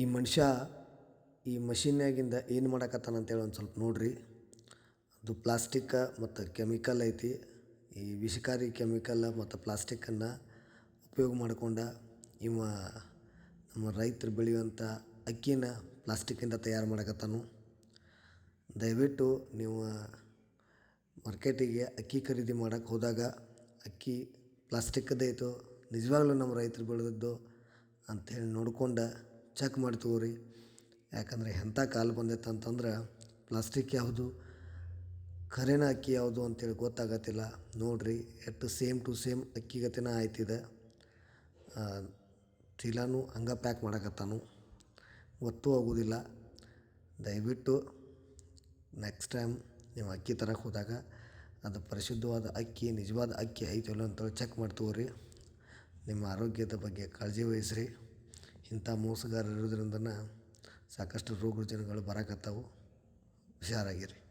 ಈ ಮನುಷ್ಯ ಈ ಮಷಿನ್ಯಾಗಿಂದ ಏನು ಮಾಡಕತ್ತಾನ ಅಂತೇಳಿ ಒಂದು ಸ್ವಲ್ಪ ನೋಡ್ರಿ. ಅದು ಪ್ಲಾಸ್ಟಿಕ್ ಮತ್ತು ಕೆಮಿಕಲ್ ಐತಿ. ಈ ವಿಷಕಾರಿ ಕೆಮಿಕಲ್ ಮತ್ತು ಪ್ಲಾಸ್ಟಿಕ್ಕನ್ನು ಉಪಯೋಗ ಮಾಡ್ಕೊಂಡು ಇವ ನಮ್ಮ ರೈತರು ಬೆಳೆಯುವಂಥ ಅಕ್ಕಿನ ಪ್ಲಾಸ್ಟಿಕ್ಕಿಂದ ತಯಾರು ಮಾಡಕತ್ತಾನು. ದಯವಿಟ್ಟು ನೀವು ಮಾರ್ಕೆಟಿಗೆ ಅಕ್ಕಿ ಖರೀದಿ ಮಾಡೋಕ್ಕೆ ಹೋದಾಗ ಅಕ್ಕಿ ಪ್ಲಾಸ್ಟಿಕ್ಕದೇ ಐತೋ ನಿಜವಾಗ್ಲೂ ನಮ್ಮ ರೈತರು ಬೆಳೆದದ್ದು ಅಂಥೇಳಿ ನೋಡ್ಕೊಂಡು ಚೆಕ್ ಮಾಡಿ ತಗೋರಿ. ಯಾಕಂದರೆ ಎಂಥ ಕಾಲ ಬಂದೈತೆ ಅಂತಂದ್ರೆ ಪ್ಲಾಸ್ಟಿಕ್ ಯಾವುದು, ಕರೆನ ಅಕ್ಕಿ ಯಾವುದು ಅಂತೇಳಿ ಗೊತ್ತಾಗತ್ತಿಲ್ಲ. ನೋಡಿರಿ ಎಷ್ಟು ಸೇಮ್ ಟು ಸೇಮ್ ಅಕ್ಕಿ ಗತೆನ ಆಯ್ತಿದೆ. ಚೀಲನೂ ಹಂಗೆ ಪ್ಯಾಕ್ ಮಾಡಕತ್ತಾನು. ಒತ್ತು ಆಗೋದಿಲ್ಲ. ದಯವಿಟ್ಟು ನೆಕ್ಸ್ಟ್ ಟೈಮ್ ನೀವು ಅಕ್ಕಿ ತರಕ್ಕೆ ಹೋದಾಗ ಅದು ಪರಿಶುದ್ಧವಾದ ಅಕ್ಕಿ, ನಿಜವಾದ ಅಕ್ಕಿ ಐತಿಲ್ಲ ಅಂತ ಅಂತೇಳಿ ಚೆಕ್ ಮಾಡ್ತೀವ್ರಿ ನಿಮ್ಮ ಆರೋಗ್ಯದ ಬಗ್ಗೆ ಕಾಳಜಿ ವಹಿಸ್ರಿ. ಇಂಥ ಮೋಸಗಾರರು ಇರೋದ್ರಿಂದನೇ ಸಾಕಷ್ಟು ರೋಗ ರುಜಿನಗಳು ಬರಾಕತ್ತಾವು. ಹುಷಾರಾಗಿರಿ.